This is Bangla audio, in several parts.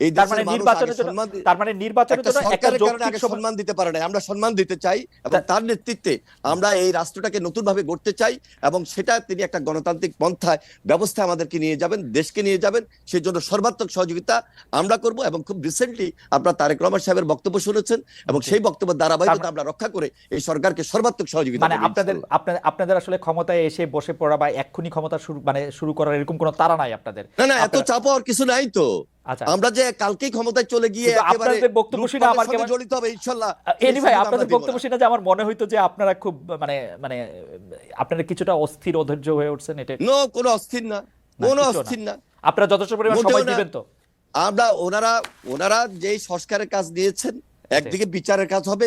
এই মানে নির্বাচনের জন্য তার মানে নির্বাচনের জন্য একটা যৌক্তিক সম্মান দিতে পারে না আমরা সম্মান দিতে চাই এবং তার নেতৃত্বে আমরা এই রাষ্ট্রটাকে নতুন ভাবে গড়তে চাই এবং সেটা তিনি একটা গণতান্ত্রিক পন্থায় ব্যবস্থা আমাদেরকে নিয়ে যাবেন দেশকে নিয়ে যাবেন। সেই জন্য সর্বাত্মক সহযোগিতা আমরা করব এবং খুব রিসেন্টলি আপনারা তারেক রহমান সাহেবের বক্তব্য শুনেছেন এবং সেই বক্তব্যের ধারাবাহিকতা তার- আমরা রক্ষা করে এই সরকারকে সর্বাত্মক সহযোগিতা মানে আপনাদের আপনাদের আপনাদের আসলে ক্ষমতায় এসে বসে পড়া বা এক্ষুনি ক্ষমতা শুরু মানে শুরু করার এরকম কোনো তারা নাই আপনাদের? না না এত চাপ হওয়ার কিছু নাই তো। আমরা যে কালকেই ক্ষমতায় চলে গিয়ে আপনাদের বক্তব্য শুনে আমার কেমন- জড়িত হবে ইনশাআল্লাহ এনি ভাই আপনাদের বক্তব্য শুনে যে আমার মনে হইতো যে আপনারা খুব মানে মানে আপনারা কিছুটা অস্থির অধৈর্য হয়ে উঠছেন এটা নো কোনো অস্থির না। কোনো। অস্থির না। আপনারা যথেষ্ট পরিমাণ সময় দিবেন তো। আমরা ওনারা ওনারা যেই সংস্কারের কাজ দিয়েছেন একদিকে বিচারের কাজ হবে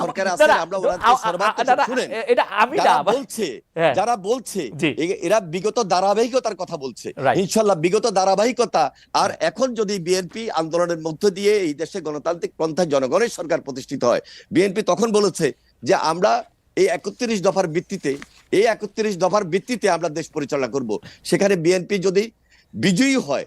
সরকারে না, আমরা ওনাদের আ- আ- সর্বাত্মক না, না, শুনেন। এটা আমি না বলছে। যারা বলছে এরা বিগত ধারাবাহিকতার কথা বলছে Right. বিগত ধারাবাহিকতা আর এখন যদি বিএনপি আন্দোলনের মধ্য দিয়ে এই দেশে গণতান্ত্রিক পন্থায় জনগণের সরকার প্রতিষ্ঠিত হয় বিএনপি তখন বলেছে যে আমরা এই একত্রিশ দফার ভিত্তিতে এই একত্রিশ দফার ভিত্তিতে আমরা দেশ পরিচালনা করব সেখানে বিএনপি যদি বিজয়ী হয়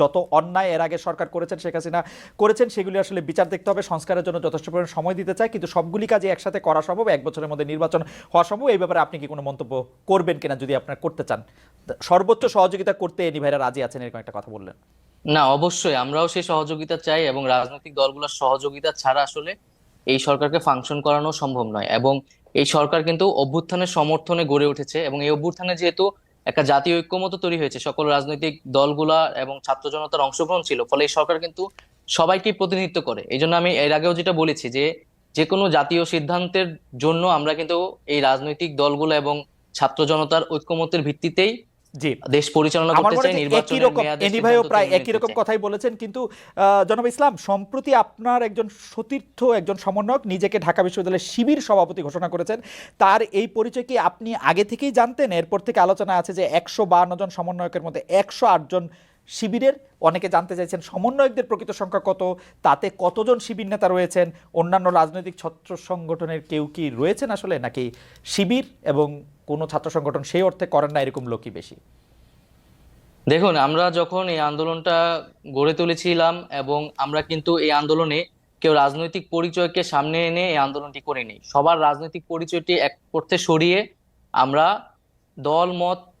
যত অন্যায় এর আগে সরকার করেছেন শেখ হাসিনা করেছেন, সেগুলি আসলে বিচার দেখতে হবে। সংস্কারের জন্য যথেষ্ট পরিমাণ সময় দিতে চায়। কিন্তু সবগুলি কাজে একসাথে করা সম্ভব। এক বছরের মধ্যে নির্বাচন হওয়া সম্ভব। এই ব্যাপারে আপনি কি কোনো মন্তব্য করবেন কিনা যদি আপনার করতে চান? সর্বোচ্চ সহযোগিতা করতে এনি ভাইরা রাজি আছেন এরকম একটা কথা বললেন। না, অবশ্যই। আমরাও সেই সহযোগিতা চাই এবং রাজনৈতিক দলগুলোর সহযোগিতা ছাড়া আসলে এই সরকারকে ফাংশন করানো সম্ভব নয়। এবং এই সরকার কিন্তু অভ্যুত্থানের সমর্থনে গড়ে উঠেছে এবং এই অভ্যুত্থানে যেহেতু একটা জাতীয় ঐক্যমত তৈরি হয়েছে। সকল রাজনৈতিক দলগুলা এবং ছাত্র জনতার অংশগ্রহণ ছিল। ফলে এই সরকার কিন্তু সবাইকে প্রতিনিধিত্ব করে। এই জন্য আমি এর আগেও যেটা বলেছি যে যে কোনো জাতীয় সিদ্ধান্তের জন্য আমরা কিন্তু এই রাজনৈতিক দলগুলো এবং ছাত্র জনতার ঐক্যমতের ভিত্তিতেই দেশ পরিচালনা করতে চাই একই রকম এনি ভাইও প্রায় একই রকম কথাই বলেছেন কিন্তু আহ, জনাব ইসলাম সম্প্রতি আপনার একজন সতীর্থ একজন সমন্বয়ক নিজেকে ঢাকা বিশ্ববিদ্যালয়ের শিবির সভাপতি ঘোষণা করেছেন। তার এই পরিচয় কি আপনি আগে থেকেই জানতেন? এরপর থেকে আলোচনা আছে যে একশো বান্ন জন সমন্বয়কের মধ্যে একশো আট জন শিবিরের, অনেকে জানতে চাইছেন সমন্বয়কদের প্রকৃত সংখ্যা কত, তাতে কতজন শিবির নেতা রয়েছেন, অন্যান্য রাজনৈতিক ছাত্র সংগঠনের কেউ কি রয়েছেন আসলে, নাকি শিবির এবং কোনো ছাত্র সংগঠন সেই অর্থে করেন না, এরকম লোকই বেশি? দেখুন, আমরা যখন এই আন্দোলনটা গড়ে তুলেছিলাম এবং আমরা কিন্তু এই আন্দোলনে কেউ রাজনৈতিক পরিচয়কে সামনে এনে এই আন্দোলনটি করিনি। সবার রাজনৈতিক পরিচয়টি এক করতে সরিয়ে আমরা দল, মত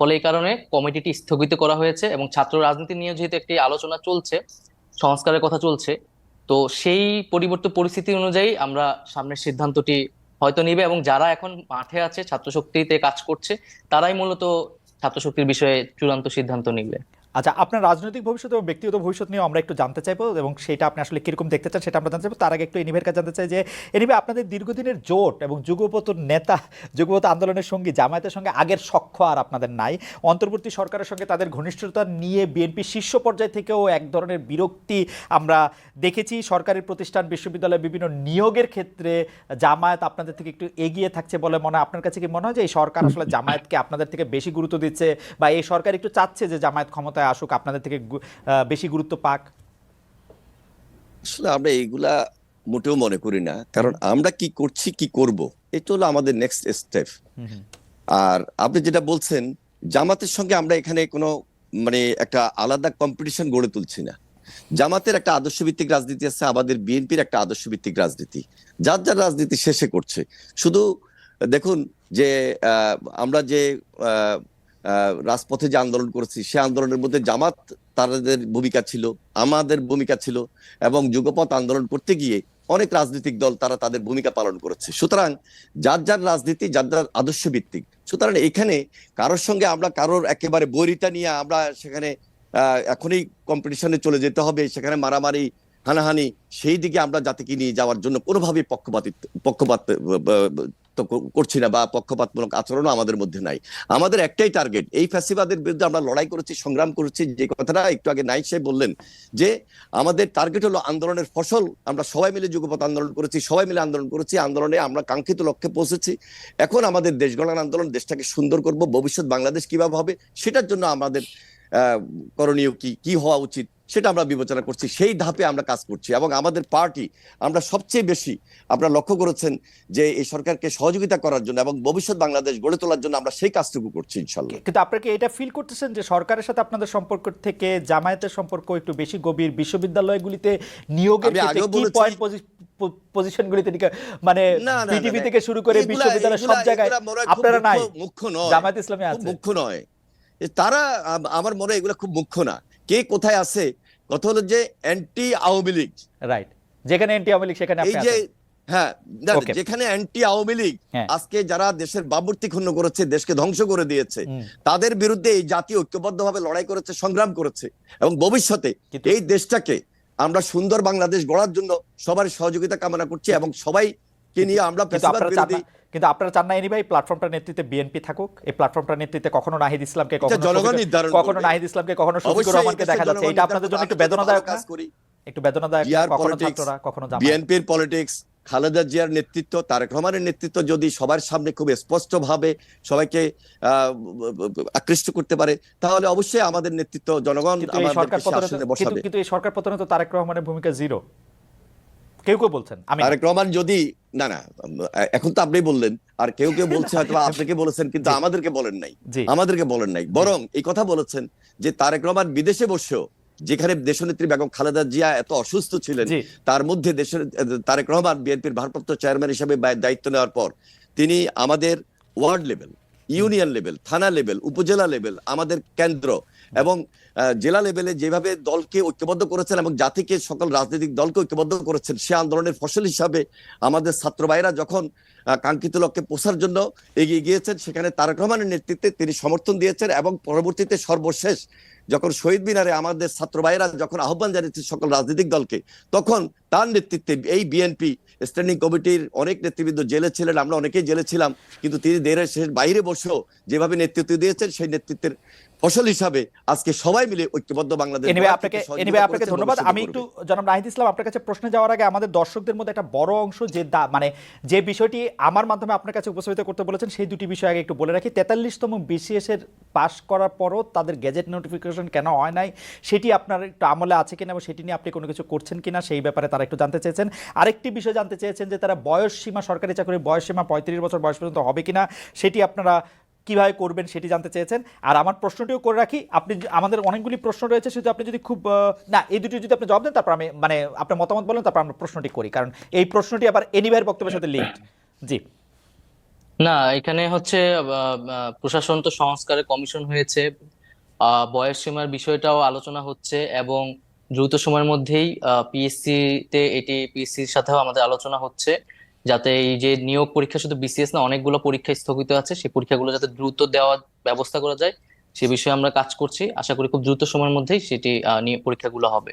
ফলে এই কারণে কমিটিটি স্থগিত করা হয়েছে এবং ছাত্র রাজনীতি নিয়ে যেহেতু একটি আলোচনা চলছে, সংস্কারের কথা চলছে, তো সেই পরিবর্তিত পরিস্থিতি অনুযায়ী আমরা সামনের সিদ্ধান্তটি হয়তো নিবে এবং যারা এখন মাঠে আছে ছাত্র শক্তিতে কাজ করছে, তারাই মূলত ছাত্র শক্তির বিষয়ে চূড়ান্ত সিদ্ধান্ত নিবে। আচ্ছা আপনার রাজনৈতিক ভবিষ্যৎ এবং ব্যক্তিগত ভবিষ্যৎ নিয়ে আমরা একটু জানতে চাইব এবং সেটা আপনি আসলে কীরকম দেখতে চান সেটা আমরা জানতে চাইব। তার আগে একটু এনিভের কাছে জানতে চাই যে এনিভে আপনাদের দীর্ঘদিনের জোট এবং যুগপত নেতা যুগপত আন্দোলনের সঙ্গে জামায়াতের সঙ্গে আগের সখ্য আর আপনাদের নাই। অন্তর্বর্তী সরকারের সঙ্গে তাদের ঘনিষ্ঠতা নিয়ে বিএনপি শীর্ষ পর্যায় থেকেও এক ধরনের বিরক্তি আমরা দেখেছি। সরকারি প্রতিষ্ঠান বিশ্ববিদ্যালয়ে বিভিন্ন নিয়োগের ক্ষেত্রে জামায়াত আপনাদের থেকে একটু এগিয়ে থাকছে বলে মনে হয়। আপনার কাছে কি মনে হয় যে এই সরকার আসলে জামায়াতকে আপনাদের থেকে বেশি গুরুত্ব দিচ্ছে বা এই সরকার একটু চাচ্ছে যে জামায়াত ক্ষমতায় আসুক আপনাদের থেকে বেশি গুরুত্ব পাক? আসলে আমরা এইগুলা মোটেও মনে করি না। কারণ আমরা কি করছি কি করব এটা হলো আমাদের নেক্সট স্টেপ আর আপনি যেটা বলছেন জামাতের সঙ্গে আমরা এখানে কোনো মানে একটা আলাদা কম্পিটিশন গড়ে তুলছি না। জামাতের একটা আদর্শ ভিত্তিক রাজনীতি আছে আমাদের বিএনপির একটা আদর্শ ভিত্তিক রাজনীতি। যার যার রাজনীতি শেষে করছে। শুধু দেখুন যে আহ, আমরা যে রাজপথে যে আন্দোলন করেছি, সে আন্দোলনের মধ্যে জামাত তাদের ভূমিকা ছিল, আমাদের ভূমিকা ছিল এবং যুগপথ আন্দোলন করতে গিয়ে অনেক রাজনৈতিক দল তারা তাদের ভূমিকা পালন করেছে। সুতরাং যার যার রাজনীতি, যার যার আদর্শ ভিত্তিক সুতরাং এখানে কারোর সঙ্গে আমরা কারোর একেবারে বৈরিতা নিয়ে আমরা সেখানে এখনই কম্পিটিশনে চলে যেতে হবে, সেখানে মারামারি, হানাহানি, সেই দিকে আমরা জাতিকে নিয়ে যাওয়ার জন্য কোনোভাবেই পক্ষপাতিত্ব, পক্ষপাত করছি না বা পক্ষপাতমূলক আচরণও আমাদের মধ্যে নাই। আমাদের একটাই টার্গেট এই ফ্যাসিবাদের বিরুদ্ধে আমরা লড়াই করেছি, সংগ্রাম করেছি, যে কথাটা একটু আগে নাই সাহেব বললেন, যে আমাদের টার্গেট হলো আন্দোলনের ফসল। আমরা সবাই মিলে যুগপথ আন্দোলন করেছি, সবাই মিলে আন্দোলন করেছি, আন্দোলনে আমরা কাঙ্ক্ষিত লক্ষ্যে পৌঁছেছি। এখন আমাদের দেশ গণনা আন্দোলন, দেশটাকে সুন্দর করব, ভবিষ্যৎ বাংলাদেশ কীভাবে হবে, সেটার জন্য আমাদের করণীয় কি কি হওয়া উচিত সেটা আমরা বিবেচনা করছি। সেই ধাপে আমরা কাজ করছি এবং আমাদের পার্টি আমরা সবচেয়ে বেশি আপনারা লক্ষ্য করেছেন যে এই সরকারকে সহযোগিতা করার জন্য এবং ভবিষ্যৎ বাংলাদেশ গড়ে তোলার জন্য আমরা সেই কাজটুকু করছি ইনশাল্লাহ। কিন্তু আপনারা কি এটা ফিল করতেছেন যে সরকারের সাথে আপনাদের সম্পর্ক থেকে জামায়াতের সম্পর্ক একটু বেশি গভীর বিশ্ববিদ্যালয়গুলিতে নিয়োগের পয়েন্ট পজিশনগুলিতে মানে বিটিভি থেকে শুরু করে বিশ্ববিদ্যালয়ের সব জায়গায় আপনারা নাই। মুখ্য- মুখ্য নয়। জামায়াত ইসলামী আছে। মুখ্য নয়। তারা আমার মনে হয় এগুলো খুব মুখ্য না। কে কোথায় আছে? কথা হলো যে অ্যান্টি আওয়ামী লীগ। রাইট যেখানে এনটি আওয়ামী লীগ সেখানে এই যে হ্যাঁ যেখানে অ্যান্টি আওয়ামী লীগ হ্যাঁ। আজকে যারা দেশের বাবুর্তি ক্ষুণ্ণ করেছে দেশকে ধ্বংস করে দিয়েছে তাদের বিরুদ্ধে এই জাতি ঐক্যবদ্ধভাবে লড়াই করেছে সংগ্রাম করেছে এবং ভবিষ্যতে এই দেশটাকে আমরা সুন্দর বাংলাদেশ গড়ার জন্য সবার সহযোগিতা কামনা করছি এবং সবাইকে নিয়ে আমরা কিন্তু আপনারা চান না এনি ভাই প্ল্যাটফর্মটার নেতৃত্বে বিএনপি থাকুক। এই প্ল্যাটফর্মটার নেতৃত্বে কখনো নাহিদ ইসলামকে কখনো জনগণ নির্ধারণ কখনো নাহিদ ইসলামকে কখনো শফিকুর রহমানকে দেখা যাচ্ছে। এটা আপনাদের জন্য একটু বেদনাদায়ক কাজ করি। একটু বেদনাদায়ক কখনো ছাত্ররা কখনো জামায়াত বিএনপির পলিটিক্স খালেদা জিয়ার নেতৃত্ব তারেক রহমানের নেতৃত্ব যদি সবার সামনে খুব স্পষ্ট ভাবে সবাইকে আকৃষ্ট করতে পারে তাহলে অবশ্যই আমাদের নেতৃত্ব জনগণ কিন্তু কিন্তু এই সরকার পতনে তো তারেক রহমানের ভূমিকা জিরো কেউ কেউ বলছেন আমি না। তারেক রহমান যদি না না এখন তো আপনি বললেন আর কেউ কেউ বলছে হয়তো আপনাকে বলেছেন কিন্তু আমাদেরকে বলেন নাই। আমাদেরকে বলেন নাই। বরং এই কথা বলেছেন যে তারেক রহমান বিদেশে বসেও যেখানে দেশনেত্রী বেগম খালেদা জিয়া এত অসুস্থ ছিলেন তার মধ্যে দেশের তারেক রহমান বিএনপির ভারপ্রাপ্ত চেয়ারম্যান হিসেবে দায়িত্ব নেওয়ার পর তিনি আমাদের ওয়ার্ড লেভেল ইউনিয়ন লেভেল থানা লেভেল উপজেলা লেভেল আমাদের কেন্দ্র এবং জেলা লেভেলে যেভাবে দলকে ঐক্যবদ্ধ করেছেন এবং জাতিকে, সকল রাজনৈতিক দলকে ঐক্যবদ্ধ করেছেন, সে আন্দোলনের ফসল হিসাবে আমাদের ছাত্র ভাইরা যখন কাঙ্ক্ষিত লক্ষ্যে পৌঁছার জন্য এগিয়ে গিয়েছেন, সেখানে তারেক রহমানের নেতৃত্বে তিনি সমর্থন দিয়েছেন এবং পরবর্তীতে সর্বশেষ যখন শহীদ মিনারে আমাদের ছাত্র ভাইরা যখন আহ্বান জানিয়েছে সকল রাজনৈতিক দলকে, তখন তার নেতৃত্বে এই বিএনপি স্ট্যান্ডিং কমিটির অনেক নেতৃবৃন্দ জেলে ছিলেন, আমরা অনেকেই জেলে ছিলাম, কিন্তু তিনি দেড়ের দেশের বাইরে বসেও যেভাবে নেতৃত্ব দিয়েছেন, সেই নেতৃত্বের ফসল হিসাবে আজকে সবাই মিলে ঐক্যবদ্ধ বাংলাদেশ এনিবে আপনাকে এনিবে আপনাকে ধন্যবাদ। আমি একটু জনাব নাহিদ ইসলাম আপনার কাছে প্রশ্নে যাওয়ার আগে আমাদের দর্শকদের মধ্যে একটা বড় অংশ যে মানে যে বিষয়টি আমার মাধ্যমে আপনার কাছে উপস্থাপিত করতে বলেছেন সেই দুটি বিষয় আগে একটু বলে রাখি। তেতাল্লিশতম বিসিএস এর পাশ করার পরও তাদের গেজেট নোটিফিকেশন কেন হয় নাই সেটি আপনার একটু আমলে আছে কিনা এবং সেটি নিয়ে আপনি কোনো কিছু করছেন কিনা সেই ব্যাপারে তারা একটু জানতে চেয়েছেন। আরেকটি বিষয় জানতে চেয়েছেন যে তারা বয়স সীমা সরকারি চাকরির বয়স সীমা পঁয়ত্রিশ বছর বয়স পর্যন্ত হবে কিনা সেটি আপনারা কীভাবে করবেন সেটি জানতে চেয়েছেন। আর আমার প্রশ্নটিও করে রাখি, আপনি আমাদের অনেকগুলি প্রশ্ন রয়েছে শুধু আপনি যদি খুব না, এই দুটি যদি আপনি জবাব দেন, তারপর আমি মানে আপনার মতামত বলেন, তারপর আমরা প্রশ্নটি করি। কারণ এই প্রশ্নটি আবার এনিভাইয়ের বক্তব্যের সাথে লিঙ্ক জি। না, এখানে হচ্ছে প্রশাসন তো সংস্কারের কমিশন হয়েছে। বয়স সীমার বিষয়টাও আলোচনা হচ্ছে এবং দ্রুত সময়ের মধ্যেই পিএসসি তে এটি পিএসসির সাথেও আমাদের আলোচনা হচ্ছে। যাতে এই যে নিয়োগ পরীক্ষা শুধু বিসিএস না, অনেকগুলো পরীক্ষা স্থগিত আছে। সেই পরীক্ষাগুলো যাতে দ্রুত দেওয়ার ব্যবস্থা করা যায়, সে বিষয়ে আমরা কাজ করছি। আশা করি খুব দ্রুত সময়ের মধ্যেই সেটি পরীক্ষাগুলো হবে।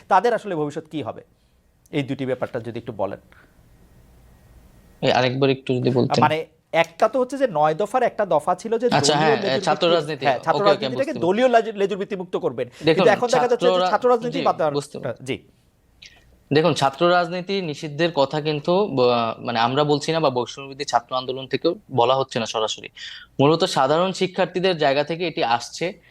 তাদের আসলে ভবিষ্যৎ কি হবে? এই দুটি ব্যাপারটা যদি একটু বলেন। আরেকবার একটু যদি বলতেন। মানে একটা তো হচ্ছে যে নয় দফার একটা দফা ছিল যে আচ্ছা, হ্যাঁ, ছাত্র রাজনীতি। হ্যাঁ, ছাত্র রাজনীতিটাকে দলীয় লেজুর- লেজুর ভিত্তি মুক্ত করবেন। কিন্তু এখন দেখা যাচ্ছে যে ছাত্র রাজনীতি জি, বাদ জি। দেখুন ছাত্র রাজনীতি নিষিদ্ধের কথা কিন্তু মানে আমরা বলছি না বা বৈষম্যবিরোধী ছাত্র আন্দোলন থেকেও বলা হচ্ছে না সরাসরি। মূলত সাধারণ শিক্ষার্থীদের জায়গা থেকে এটি আসছে।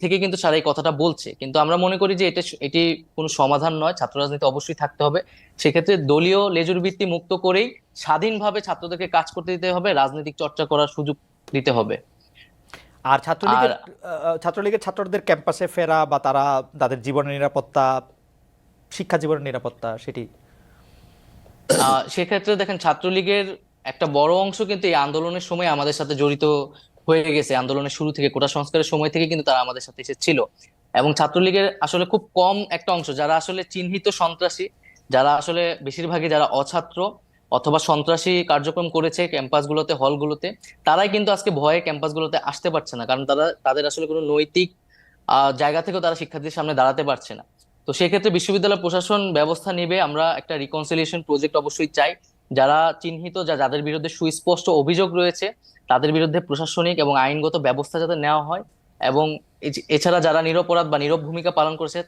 থেকে কিন্তু সারা এই কথাটা বলছে। কিন্তু আমরা মনে করি যে এটা এটি কোনো সমাধান নয় ছাত্র রাজনীতি অবশ্যই থাকতে হবে। সেক্ষেত্রে দলীয় লেজুর ভিত্তি মুক্ত করেই স্বাধীনভাবে ছাত্রদেরকে কাজ করতে দিতে হবে রাজনৈতিক চর্চা করার সুযোগ দিতে হবে। আর ছাত্রলীগের ছাত্রলীগের ছাত্রদের ক্যাম্পাসে ফেরা বা তারা তাদের জীবনের নিরাপত্তা শিক্ষা জীবনের নিরাপত্তা সেটি? আহ, সেক্ষেত্রে দেখেন ছাত্রলীগের একটা বড় অংশ কিন্তু এই আন্দোলনের সময় আমাদের সাথে জড়িত হয়ে গেছে আন্দোলনের শুরু থেকে, কোটা সংস্কারের সময় থেকে কিন্তু তারা আমাদের সাথে এসেছিল। এবং ছাত্রলীগের আসলে খুব কম একটা অংশ, যারা আসলে চিহ্নিত সন্ত্রাসী, যারা আসলে বেশিরভাগই যারা অছাত্র অথবা সন্ত্রাসী কার্যক্রম করেছে ক্যাম্পাসগুলোতে, হলগুলোতে, তারাই কিন্তু আজকে ভয়ে ক্যাম্পাসগুলোতে আসতে পারছে না। কারণ তারা, তাদের আসলে কোনো নৈতিক জায়গা থেকেও তারা শিক্ষার্থীদের সামনে দাঁড়াতে পারছে না। তো সেক্ষেত্রে বিশ্ববিদ্যালয় প্রশাসন ব্যবস্থা নেবে, আমরা একটা রিকনসিলিয়েশন প্রজেক্ট অবশ্যই চাই। যারা চিহ্নিত, যা যাদের বিরুদ্ধে সুস্পষ্ট অভিযোগ রয়েছে, তাদের বিরুদ্ধে প্রশাসনিক এবং আইনগত ব্যবস্থা যাতে নেওয়া হয় এবং এছাড়া যারা নিরপরাধ বা নীরব ভূমিকা পালন করেছে